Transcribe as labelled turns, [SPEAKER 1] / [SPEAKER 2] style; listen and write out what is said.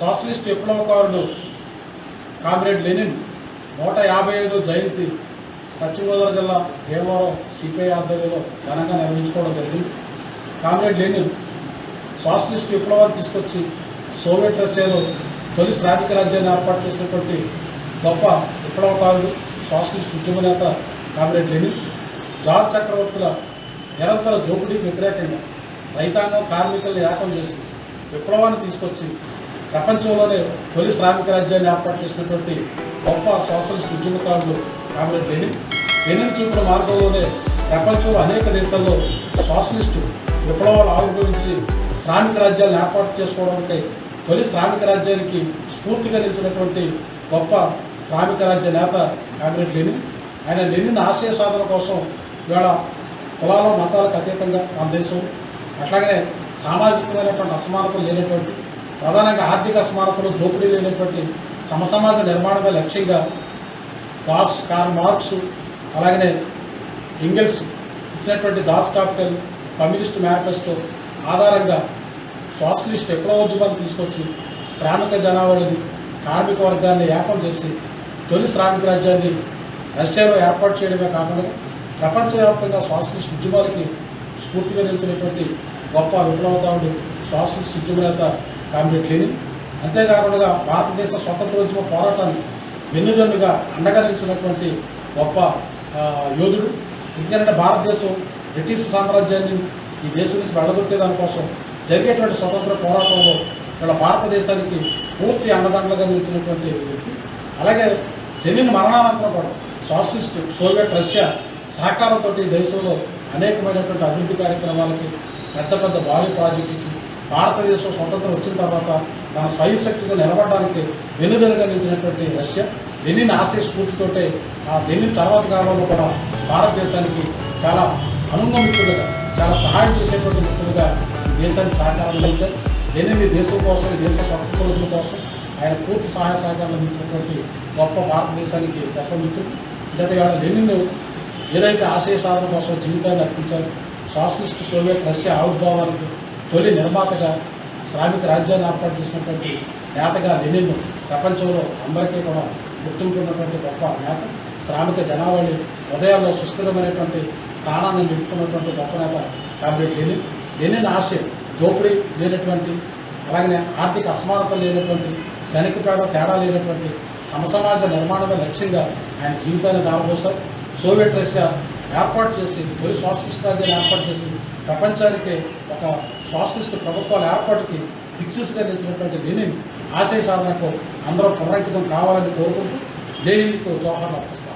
[SPEAKER 1] Socialist విప్లవకారుడు comrade Lenin నూట యాభై ఐదు జయంతి పశ్చిమ గోదావరి జిల్లా భీమవరం సిపిఐ ఆధ్వర్యంలో ఘనంగా నిర్వహించుకోవడం జరిగింది. కామ్రేడ్ లెనిన్ సోషలిస్ట్ విప్లవాన్ని తీసుకొచ్చి సోవియట్ రష్యాలో తొలి శ్రామిక రాజ్యాన్ని ఏర్పాటు చేసినటువంటి గొప్ప విప్లవకారుడు సోషలిస్ట్ ఉద్యమ నేత కామ్రేడ్ లెనిన్ జార్ చక్రవర్తుల నిరంతర దోపిడీకి వ్యతిరేకంగా రైతాంగం కార్మికులను ఏకం చేసి విప్లవాన్ని తీసుకొచ్చి ప్రపంచంలోనే తొలి శ్రామిక రాజ్యాన్ని ఏర్పాటు చేసినటువంటి గొప్ప సోషలిస్ట్ ఉద్యమకారుడు కామ్రేడ్ లెనిన్. లెనిన్ చూపిన మార్గంలోనే ప్రపంచంలో అనేక దేశాల్లో సోషలిస్టు విప్లవాలు ఆవిర్భవించి శ్రామిక రాజ్యాలను ఏర్పాటు చేసుకోవడానికి తొలి శ్రామిక రాజ్యానికి స్ఫూర్తిగా నిలిచినటువంటి గొప్ప శ్రామిక రాజ్య నేత కామ్రేడ్ లెనిన్. ఆయన లెనిన్ ఆశయ సాధన కోసం ఇవాళ కులాల మతాలకు అతీతంగా మన దేశం. అట్లాగనే సామాజికమైనటువంటి అసమానతలు లేనటువంటి ప్రధానంగా ఆర్థిక అసమానతలు దోపిడీ లేనటువంటి సమసమాజ నిర్మాణమే లక్ష్యంగా దాస్ కార్ మార్క్స్ అలాగనే ఇంగిల్స్ ఇచ్చినటువంటి దాస్ కాపిటల్ కమ్యూనిస్ట్ మేనిఫెస్టో ఆధారంగా సోషలిస్ట్ విప్లవోద్యమాన్ని తీసుకొచ్చి శ్రామిక జనాభాని కార్మిక వర్గాన్ని ఏకం చేసి తొలి శ్రామిక రాజ్యాన్ని రష్యాలో ఏర్పాటు చేయడమే కాకుండా ప్రపంచవ్యాప్తంగా సోషలిస్ట్ ఉద్యమాలకి స్ఫూర్తిగా నిలిచినటువంటి గొప్ప విప్లవకారుడు సోషలిస్ట్ ఉద్యమ నేత కామ్రేడ్ లెనిన్ అంతేకాకుండా భారతదేశ స్వతంత్రోద్యమ పోరాటానికి వెన్నుదన్నుగా అండగరించినటువంటి గొప్ప యోధుడు. ఎందుకంటే భారతదేశం బ్రిటిష్ సామ్రాజ్యాన్ని ఈ దేశం నుంచి వెళ్ళగొట్టే దానికోసం జరిగేటువంటి స్వతంత్ర పోరాటంలో ఇక్కడ భారతదేశానికి పూర్తి అండదండలుగా నిలిచినటువంటి వ్యక్తి. అలాగే లెనిన్ మరణానంతరం కూడా సోషలిస్ట్ సోవియట్ రష్యా సహకారంతో ఈ దేశంలో అనేకమైనటువంటి అభివృద్ధి కార్యక్రమాలకి పెద్ద పెద్ద భారీ ప్రాజెక్టుకి భారతదేశం స్వతంత్రం వచ్చిన తర్వాత తన స్వయంశక్తిగా నిలబడడానికి వెన్నుదనుగా నిలిచినటువంటి రష్యా లెనిన్ ఆశయ స్ఫూర్తితోటే ఆ లెనిన్ తర్వాత కాలంలో కూడా భారతదేశానికి చాలా అనుంగ మిత్రులుగా చాలా సహాయం చేసేటువంటి మిత్రులుగా ఈ దేశానికి సహకారం అందించారు. లెనిన్ ఈ దేశం కోసం ఈ దేశ స్వతంత్రోద్యమం కోసం ఆయన పూర్తి సహాయ సహకారాలు అందించినటువంటి గొప్ప భారతదేశానికి గొప్ప మిత్రుడు. గత ఇవాళ లెనిన్ ఏదైతే ఆశయ సాధన కోసం జీవితాన్ని అర్పించారు సోషలిస్ట్ సోవియట్ రష్యా ఆవిర్భావానికి తొలి నిర్మాతగా శ్రామిక రాజ్యాన్ని ఏర్పాటు చేసినటువంటి నేతగా లెనిన్ ప్రపంచంలో అందరికీ కూడా గుర్తుంటున్నటువంటి గొప్ప నేత శ్రామిక జనావళి హృదయాల్లో సుస్థిరమైనటువంటి స్థానాన్ని నింపుకున్నటువంటి గొప్ప నేత కాబట్టి లెనిన్. లెనిన్ ఆశయం దోపిడీ లేనటువంటి అలాగనే ఆర్థిక అసమానత లేనటువంటి ధనిక పేద తేడా లేనటువంటి సమసమాజ నిర్మాణమే లక్ష్యంగా ఆయన జీవితాన్ని దారబోసారు సోవియట్ రష్యా ఏర్పాటు చేసింది తొలి సోషలిస్ట్ రాజ్యాన్ని ఏర్పాటు చేసి ప్రపంచానికి ఒక సోషలిస్ట్ ప్రభుత్వాల ఏర్పాటుకి దిక్సూసిగా నిలిచినటువంటి లెనిన్ ఆశయ సాధనకు అందరూ పునరంకితం కావాలని కోరుకుంటూ లెనిన్కు జోహార్లు అర్పిస్తారు